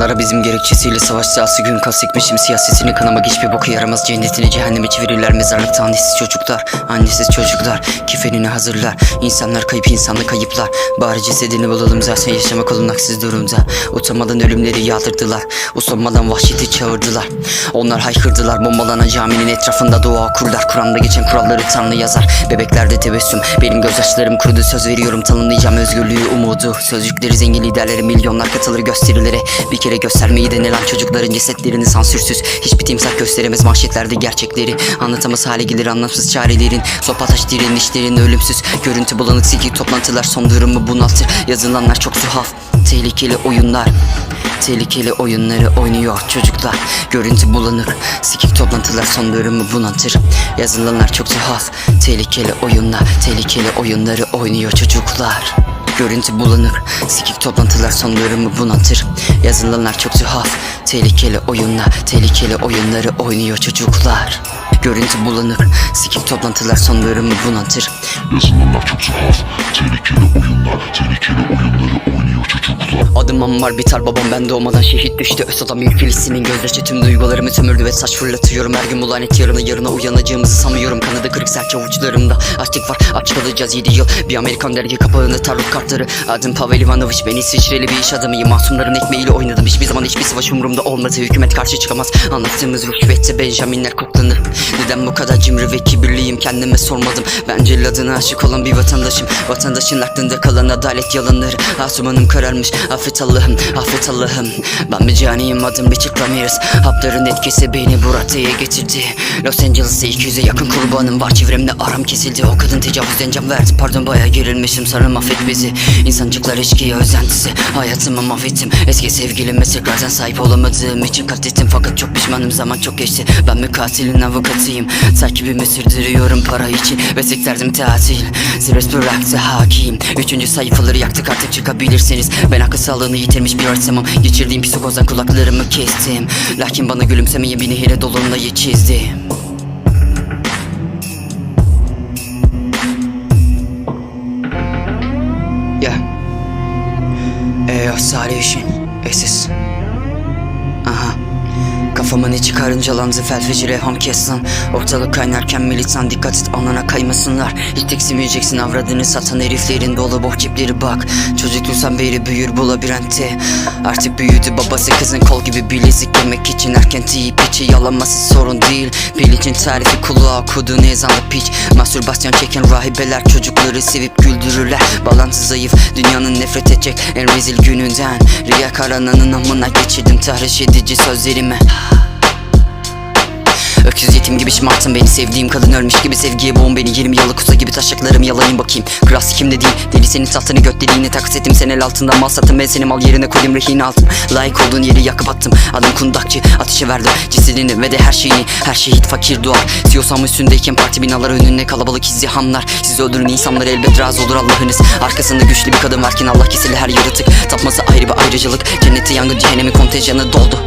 Panara bizim gerekçesiyle savaş sahası gün kas sikmişim siyasetini kınamak hiçbir boku yaramaz. Cennetini cehenneme çevirirler. Mezarlıkta annesiz çocuklar Annesiz çocuklar. Kifenini hazırlar. İnsanlar kayıp insanlı kayıplar. Bari cesedini bulalım zaten. Yaşamak olunaksız durumda. Utanmadan ölümleri yağdırdılar. Usanmadan vahşeti çağırdılar. Onlar haykırdılar. Bombalanan caminin etrafında dua okurlar. Kur'an'da geçen kuralları Tanrı yazar. Bebeklerde tebessüm. Benim gözyaşlarım kurudu. Söz veriyorum. Tanımlayacağım özgürlüğü umudu. Sözcükleri zengin liderleri milyonlar katılır gösterilere. Bir kere göstermeyi denilen çocukların cesetlerini sansürsüz Hiçbir timsah gösteremez manşetlerde gerçekleri. Anlatamaz hale gelir anlamsız çarelerin. Sopataş direnişlerin ölümsüz. Görüntü bulanık sikik toplantılar son durumu bunaltır. Yazılanlar çok tuhaf. Tehlikeli oyunlar. Tehlikeli oyunları oynuyor çocuklar. Görüntü bulanık. Sikik toplantılar son durumu bunaltır. Yazılanlar çok tuhaf. Tehlikeli oyunlar. Tehlikeli oyunları oynuyor çocuklar Görüntü bulanık Sikik toplantılar son durumu bunaltır. Yazılanlar çok tuhaf Tehlikeli oyunlar Tehlikeli oyunları oynuyor çocuklar. Görüntü bulanık Sikik toplantılar son durumu bunaltır. Yazılanlar çok tuhaf Tehlikeli oyunlar Tehlikeli oyunları oynuyor çocuklar Adımım var biter babam ben doğmadan şehit düştü. Ösadam ilk Filistin'in gözyaşı tüm duygularımı sömürdü ve saç fırlatıyorum. Her gün bu lanet yarına yarına uyanacağımızı sanıyorum. Kanadı kırık serçe avuçlarımda. Açlık var aç kalacağız 7 yıl. Bir Amerikan dergi kapağında tarot kartları. Adım Pavel Ivanoviç ben İsviçreli bir iş adamıyım. Masumların ekmeğiyle oynadım. Hiçbir zaman hiçbir savaş umurumda olmadı. Hükümet karşı çıkamaz. Anlattığımız rüşvette Benjaminler koklanır. Neden bu kadar cimri ve kibirliyim? Kendime sormadım. Ben celladına aşık olan bir vatandaşım. Vatandaşın aklında kalan adalet yalanları. Asumanım kararmış. Affet Allah'ım affet Allah'ım. Ben bir caniyim adım Richard Ramirez Hapların etkisi beni bu raddeye getirdi. Los Angeles'ta 200'e yakın kurbanım var. Çevremde aram kesildi. O kadın tecavüzden can verdi. Pardon baya gerilmişim. Sanırım affet bizi. İnsancıklar eşkıya özentisi. Hayatımı mahvettim. Eski sevgilime tekrardan sahip olamadığım için katlettim. Fakat çok pişmanım. Zaman çok geçti. Ben mi katilin avukatıyım. Takibimi sürdürüyorum para için. Ve tek derdim tatil. Stres bıraktı hakim. Üçüncü sayfaları yaktık. Artık çıkabilirsiniz Ben akıl sağlığını yitirmiş bir ortamım Geçirdiğim psikozdan kulaklarımı kestim. Lakin bana gülümsemeyi bir nehire dolunayı çizdi Ya. Ey sarhoşun Esis Aha Kafama ne çıkarınca lanzı felfeci reham kes lan Ortalık kaynarken militan dikkat et alnına kaymasınlar. Hiç tiksinmeyeceksin avradını satan heriflerin dolu boh cepleri bak. Çocukluksan beri büyür bu labirentte Artık büyüdü babası kızın kol gibi bilezik yemek için. Erken tiyip içi yalaması sorun değil. Bilicin tarifi kulağa okuduğun ezanlı piç. Mastürbasyon çeken rahibeler çocukları sevip güldürürler. Balans zayıf dünyanın nefret edecek en rezil gününden. Riya karananın amına geçirdim tahriş edici sözlerimi Öküz yetim gibi şımartın beni. Sevdiğim kadın ölmüş gibi sevgiye boğun beni. 20 yıllık kusa gibi taşaklarım yalayın bakayım. Kras kimde değil deli senin tahtını göt deliğine takas ettim. Sen el altında mal satın ben seni mal yerine koydum rehin aldım. Layık olduğun yeri yakıp attım. Adım kundakçı ateşe verdim. Cesedini ve de her şeyini. Her şehit fakir doğar Siyosan üstündeyken parti binaları önünde kalabalık izdihamlar. Siz öldürün insanlar elbet razı olur Allah'ınız. Arkasında güçlü bir kadın varken Allah kesildi her yaratık. Tapması ayrı bir ayrıcalık. Cennete yangın cehennemi kontenjanı doldu